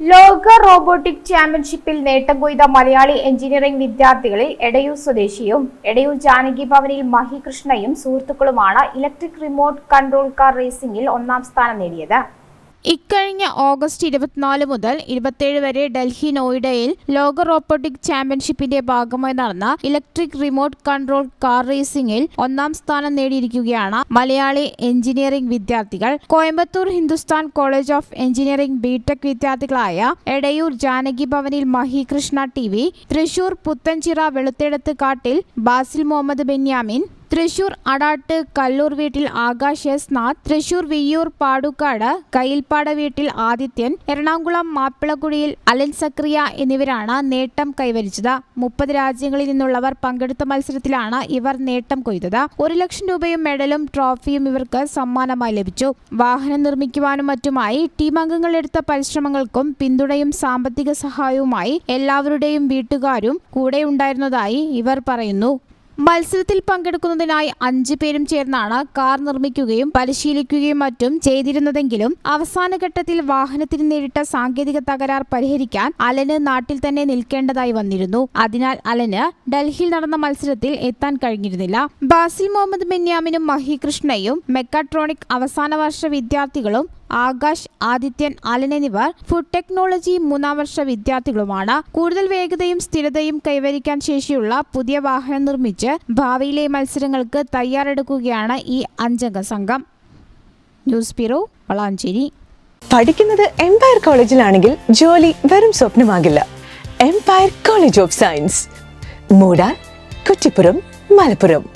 ലോക റോബോട്ടിക് ചാമ്പ്യൻഷിപ്പിൽ നേട്ടം കൊയ്ത മലയാളി എഞ്ചിനീയറിംഗ് വിദ്യാർത്ഥികളിൽ എടയൂർ സ്വദേശിയും എടയൂർ ജാനകി ഭവനിൽ മഹികൃഷ്ണയും സുഹൃത്തുക്കളുമാണ് ഇലക്ട്രിക് റിമോട്ട് കൺട്രോൾ കാർ റേസിംഗിൽ ഒന്നാം സ്ഥാനം നേടിയത്. ഇക്കഴിഞ്ഞ ഓഗസ്റ്റ് ഇരുപത്തിനാല് മുതൽ ഇരുപത്തിയേഴ് വരെ ഡൽഹി നോയിഡയിൽ ലോക റോബോട്ടിക് ചാമ്പ്യൻഷിപ്പിന്റെ ഭാഗമായി നടന്ന ഇലക്ട്രിക് റിമോട്ട് കൺട്രോൾ കാർ റേസിംഗിൽ ഒന്നാം സ്ഥാനം നേടിയിരിക്കുകയാണ് മലയാളി എഞ്ചിനീയറിംഗ് വിദ്യാർത്ഥികൾ. Coimbatore Hindusthan college of engineering B Tech വിദ്യാർത്ഥികളായ Edayur Janaki ഭവനിൽ മഹി കൃഷ്ണ ടി വി തൃശൂർ പുത്തൻചിറ വെളുത്തെടുത്ത് കാട്ടിൽ ബാസിൽ മുഹമ്മദ് ബെന്യാമിൻ തൃശൂർ അടാട്ട് കല്ലൂർ വീട്ടിൽ ആകാശ് എസ് നാഥ് തൃശൂർ വിയ്യൂർ പാടുക്കാട് കയ്യിൽപ്പാട വീട്ടിൽ ആദിത്യൻ എറണാകുളം മാപ്പിളക്കുടിയിൽ അലൻ സക്രിയ എന്നിവരാണ് നേട്ടം കൈവരിച്ചത്. മുപ്പത് രാജ്യങ്ങളിൽ നിന്നുള്ളവർ പങ്കെടുത്ത മത്സരത്തിലാണ് ഇവർ നേട്ടം കൊയ്തത്. ഒരു ലക്ഷം രൂപയും മെഡലും ട്രോഫിയും ഇവർക്ക് സമ്മാനമായി ലഭിച്ചു. വാഹനം നിർമ്മിക്കുവാനും മറ്റുമായി ടീം അംഗങ്ങൾ എടുത്ത പരിശ്രമങ്ങൾക്കും പിന്തുണയും സാമ്പത്തിക സഹായവുമായി എല്ലാവരുടെയും വീട്ടുകാരും കൂടെയുണ്ടായിരുന്നതായി ഇവർ പറയുന്നു. മത്സരത്തിൽ പങ്കെടുക്കുന്നതിനായി അഞ്ചു പേരും ചേർന്നാണ് കാർ നിർമ്മിക്കുകയും പരിശീലിക്കുകയും മറ്റും ചെയ്തിരുന്നതെങ്കിലും അവസാന ഘട്ടത്തിൽ വാഹനത്തിന് നേരിട്ട സാങ്കേതിക തകരാർ പരിഹരിക്കാൻ അലന് നാട്ടിൽ തന്നെ നിൽക്കേണ്ടതായി വന്നിരുന്നു. അതിനാൽ അലന് ഡൽഹിയിൽ നടന്ന മത്സരത്തിൽ എത്താൻ കഴിഞ്ഞിരുന്നില്ല. ബാസിൽ മുഹമ്മദ് ബെന്യാമിനും മഹി കൃഷ്ണയും മെക്കാട്രോണിക് അവസാന വർഷ വിദ്യാർത്ഥികളും ആകാശ് ആദിത്യൻ അലൻ എന്നിവർ ഫുഡ് ടെക്നോളജി മൂന്നാം വർഷ വിദ്യാർത്ഥികളുമാണ്. കൂടുതൽ വേഗതയും സ്ഥിരതയും കൈവരിക്കാൻ ശേഷിയുള്ള പുതിയ വാഹനം നിർമ്മിച്ച് ഭാവിയിലെ മത്സരങ്ങൾക്ക് തയ്യാറെടുക്കുകയാണ് ഈ അഞ്ചംഗ സംഘം. News bureau Valanchery. പഠിക്കുന്നത് എംപയർ കോളേജിലാണെങ്കിൽ ജോലി വെറും സ്വപ്നമാകില്ല. Empire college of science Moodar Kuttippuram Malappuram.